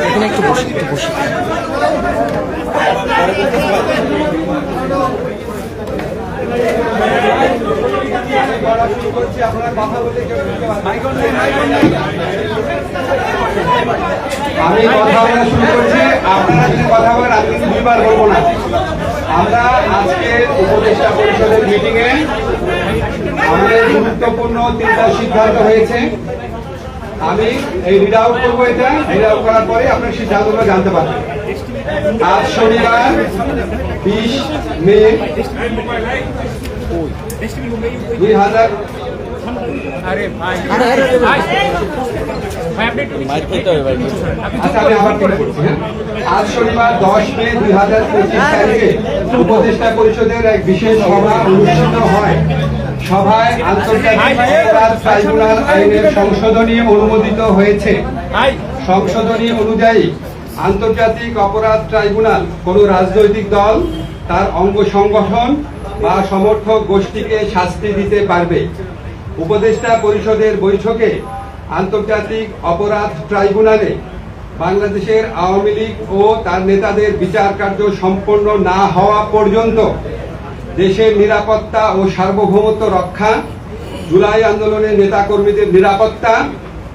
এখানে একটু বসে আমি কথা বলা শুরু করছি, আপনারা যদি কথা বলেন কিন্তু দুইবার বলব না। আমরা আজকে উপদেষ্টা পরিষদের মিটিং এ আমাদের গুরুত্বপূর্ণ তিনটা সিদ্ধান্ত হয়েছে। আমি এই রিড আউট করব এটা। রিড আউট করার পরে আপনার সিদ্ধান্তগুলো জানতে পারবেন আজ শনিবার বিশ মে দুই হাজার আচ্ছা হ্যাঁ? আজ শনিবার দশ মে দুই হাজার পঁচিশ তারিখে উপদেষ্টা পরিষদের এক বিশেষ সভা অনুষ্ঠিত হয়। সভায় আন্তর্জাতিক অপরাধ ট্রাইব্যুনাল আইনের সংশোধনী অনুমোদিত হয়েছে। সংশোধনী অনুযায়ী আন্তর্জাতিক অপরাধ ট্রাইব্যুনাল কোন রাজনৈতিক দল তার অঙ্গ সংগঠন বা সমর্থক গোষ্ঠীকে শাস্তি দিতে পারবে। উপদেষ্টা পরিষদের বৈঠকে আন্তর্জাতিক অপরাধ ট্রাইব্যুনালে বাংলাদেশের আওয়ামী লীগ ও তার নেতাদের বিচার কার্য সম্পন্ন না হওয়া পর্যন্ত দেশের নিরাপত্তা ও সার্বভৌমত্ব রক্ষা, জুলাই আন্দোলনের নেতাকর্মীদের নিরাপত্তা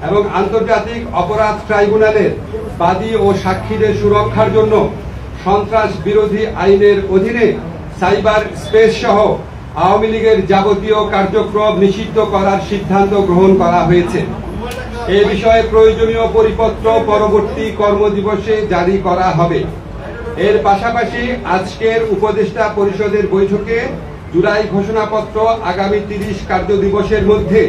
এবং আন্তর্জাতিক অপরাধ ট্রাইব্যুনালের বাদী ও সাক্ষীদের সুরক্ষার জন্য সন্ত্রাস বিরোধী আইনের অধীনে সাইবার স্পেস সহ আওয়ামী লীগের যাবতীয় কার্যক্রম নিষিদ্ধ করার সিদ্ধান্ত গ্রহণ করা হয়েছে। এ বিষয়ে প্রয়োজনীয় পরিপত্র পরবর্তী কর্মদিবসে জারি করা হবে। এর পাশাপাশি আজকের উপদেষ্টা পরিষদের বৈঠকে জুলাই ঘোষণাপত্র আগামী তিরিশ কার্য দিবসের মধ্যে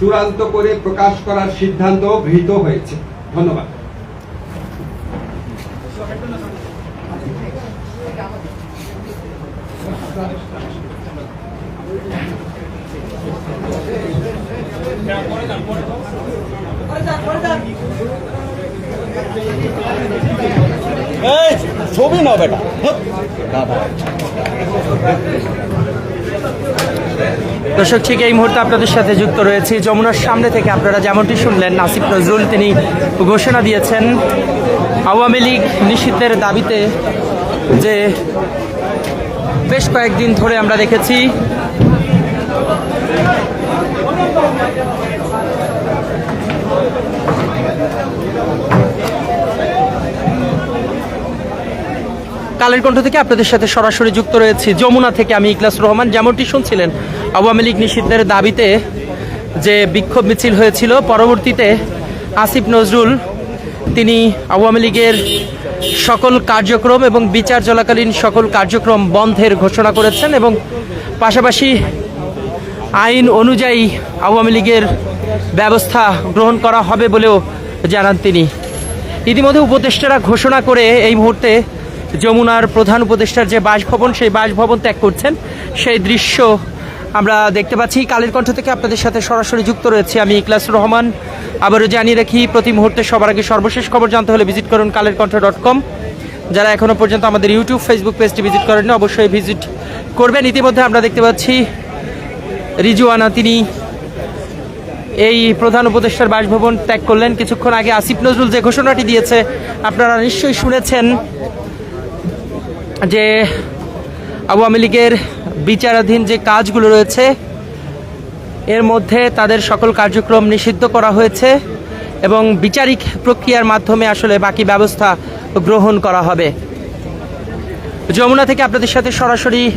চূড়ান্ত করে প্রকাশ করার সিদ্ধান্ত গৃহীত হয়েছে। ধন্যবাদ। ছবি না বেটা। দর্শক, ঠিক এই মুহূর্তে আপনাদের সাথে যুক্ত রয়েছি। যমুনার সামনে থেকে আপনারা যেমনটি শুনলেন নাসিফ নজরুল তিনি ঘোষণা দিয়েছেন, আওয়ামী লীগ নিষিদ্ধের দাবিতে যে বেশ কয়েকদিন ধরে আমরা দেখেছি কালের কণ্ঠ থেকে আপনাদের সাথে সরাসরি যুক্ত রয়েছি। যমুনা থেকে আমি ইকলাস রহমান। যেমনটি শুনছিলেন, আওয়ামী লীগ নিষিদ্ধের দাবিতে যে বিক্ষোভ মিছিল হয়েছিল, পরবর্তীতে আসিফ নজরুল, তিনি আওয়ামী লীগের সকল কার্যক্রম এবং বিচার চলাকালীন সকল কার্যক্রম বন্ধের ঘোষণা করেছেন এবং পাশাপাশি আইন অনুযায়ী আওয়ামী লীগের ব্যবস্থা গ্রহণ করা হবে বলেও জানান তিনি। ইতিমধ্যে উপদেষ্টারা ঘোষণা করে এই মুহূর্তে যমুনার প্রধান উপদেষ্টার যে বাসভবন, সেই বাসভবন ত্যাগ করছেন। সেই দৃশ্য আমরা দেখতে পাচ্ছি। কালের কণ্ঠ থেকে আপনাদের সাথে সরাসরি যুক্ত রয়েছে আমি ইকলাস রহমান। আবারও জানিয়ে রাখি, প্রতি মুহূর্তে সবার আগে সর্বশেষ খবর জানতে হলে ভিজিট করুন কালের কণ্ঠ ডট কম। যারা এখনও পর্যন্ত আমাদের ইউটিউব, ফেসবুক পেজটি ভিজিট করেননি, অবশ্যই ভিজিট করবেন। ইতিমধ্যে আমরা দেখতে পাচ্ছি রিজুয়ানা তিনি এই প্রধান উপদেষ্টার বাসভবন ত্যাগ করলেন। কিছুক্ষণ আগে আসিফ নজরুল যে ঘোষণাটি দিয়েছে, আপনারা নিশ্চয়ই শুনেছেন। যে আওয়ামী লীগের বিচারাধীন যে কাজগুলো রয়েছে, এর মধ্যে তাদের সকল কার্যক্রম নিষিদ্ধ করা হয়েছে এবং বিচারিক প্রক্রিয়ার মাধ্যমে আসলে বাকি ব্যবস্থা গ্রহণ করা হবে। যমুনা থেকে আপনাদের সাথে সরাসরি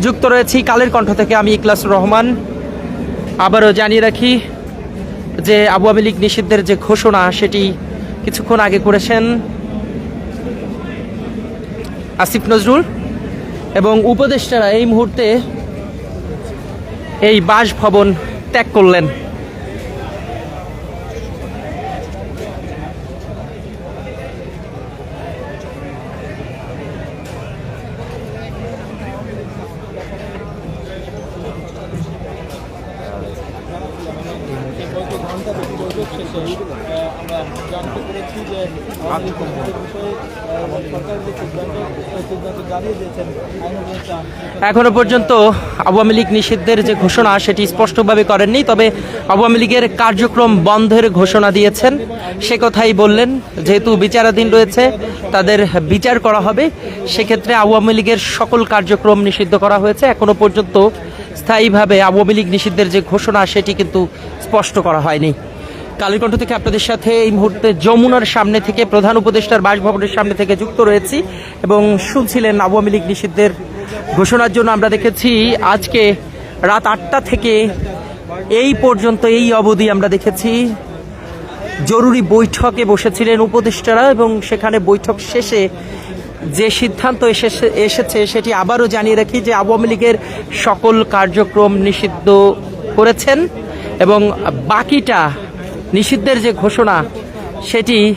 যুক্ত রয়েছি। কালের কণ্ঠ থেকে আমি ইকলাস রহমান। আবারও জানিয়ে রাখি যে আওয়ামী লীগ নিষিদ্ধের যে ঘোষণা, সেটি কিছুক্ষণ আগে করেছেন। আসিফ নজরুল এবং উপদেষ্টারা এই মুহূর্তে এই বাসভবন ত্যাগ করলেন। আমরা জানতে পেরেছি যে এখনও পর্যন্ত আওয়ামী লীগ নিষিদ্ধের যে ঘোষণা, সেটি স্পষ্টভাবে করেননি, তবে আওয়ামী লীগের কার্যক্রম বন্ধের ঘোষণা দিয়েছেন। সে কথাই বললেন, যেহেতু বিচারাধীন রয়েছে, তাদের বিচার করা হবে। সেক্ষেত্রে আওয়ামী লীগের সকল কার্যক্রম নিষিদ্ধ করা হয়েছে। এখনও পর্যন্ত স্থায়ীভাবে আওয়ামী লীগ নিষিদ্ধের যে ঘোষণা, সেটি কিন্তু স্পষ্ট করা হয়নি। কালীকণ্ঠ থেকে আপনাদের সাথে এই মুহূর্তে যমুনার সামনে থেকে প্রধান উপদেষ্টার বাসভবনের সামনে থেকে যুক্ত রয়েছি এবং শুনছিলেন আওয়ামী লীগ নিষিদ্ধের ঘোষণার জন্য আমরা দেখেছি আজকে রাত আটটা থেকে এই পর্যন্ত এই অবধি আমরা দেখেছি জরুরি বৈঠকে বসেছিলেন উপদেষ্টারা এবং সেখানে বৈঠক শেষে যে সিদ্ধান্ত এসেছে এসেছে সেটি আবারও জানিয়ে রাখি যে আওয়ামী লীগের সকল কার্যক্রম নিষিদ্ধ করেছেন এবং বাকিটা নিষিদ্ধের যে ঘোষণা, সেটি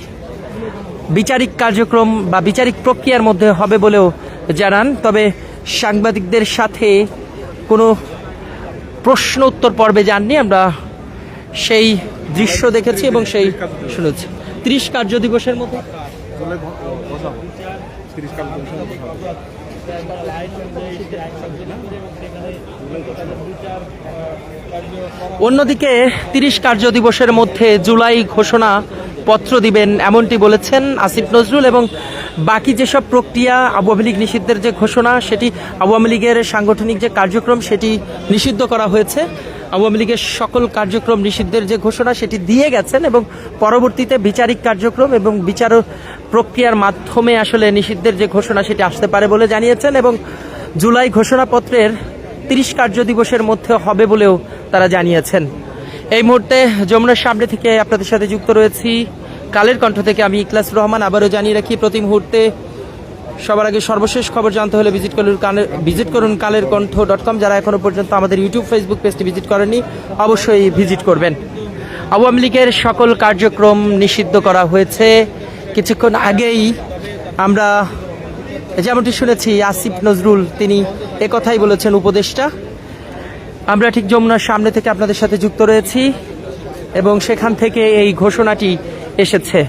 বিচারিক কার্যক্রম বা বিচারিক প্রক্রিয়ার মধ্যে হবে বলেও জানান। তবে সাংবাদিকদের সাথে কোনো প্রশ্ন উত্তর পর্বে যাননি। আমরা সেই দৃশ্য দেখেছি এবং সেই শুনেছি। ত্রিশ কার্য দিবসের মধ্যে অন্যদিকে তিরিশ কার্য দিবসের মধ্যে জুলাই ঘোষণা পত্র দিবেন এমনটি বলেছেন আসিফ নজরুল এবং বাকি যেসব প্রক্রিয়া আওয়ামী লীগ নিষিদ্ধের যে ঘোষণা, সেটি আওয়ামী লীগের সাংগঠনিক যে কার্যক্রম, সেটি নিষিদ্ধ করা হয়েছে। আওয়ামী লীগের সকল কার্যক্রম নিষিদ্ধের যে ঘোষণা, সেটি দিয়ে গেছেন এবং পরবর্তীতে বিচারিক কার্যক্রম এবং বিচার প্রক্রিয়ার মাধ্যমে আসলে নিষিদ্ধের যে ঘোষণা, সেটি আসতে পারে বলে জানিয়েছেন এবং জুলাই ঘোষণাপত্রের তিরিশ কার্য দিবসের মধ্যে হবে বলেও তারা জানিয়েছেন। এই মুহূর্তে যমুনার সামনে থেকে আপনাদের সাথে যুক্ত রয়েছি। কালের কণ্ঠ থেকে আমি ইকলাস রহমান আবারও জানিয়ে রাখি, প্রতি মুহূর্তে সবার আগে সর্বশেষ খবর জানতে হলে ভিজিট করুন কালের ভিজিট করুন কালের কণ্ঠ ডট কম, যারা এখনও পর্যন্ত আমাদের ইউটিউব, ফেসবুক পেজটি ভিজিট করেননি, অবশ্যই ভিজিট করবেন। আওয়ামী লীগের সকল কার্যক্রম নিষিদ্ধ করা হয়েছে। কিছুক্ষণ আগেই আমরা যেমনটি শুনেছি, আসিফ নজরুল তিনি একথাই বলেছেন উপদেষ্টা। আমরা ঠিক যমুনার সামনে থেকে আপনাদের সাথে যুক্ত রয়েছি এবং সেখান থেকে এই ঘোষণাটি এসেছে।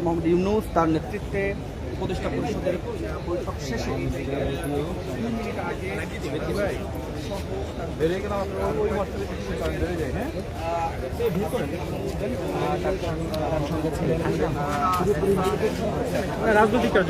ডক্টর মোহাম্মদ ইউনুস তার নেতৃত্বে উপদেষ্টা পরিষদের বৈঠক শেষে রাজনৈতিক কার্য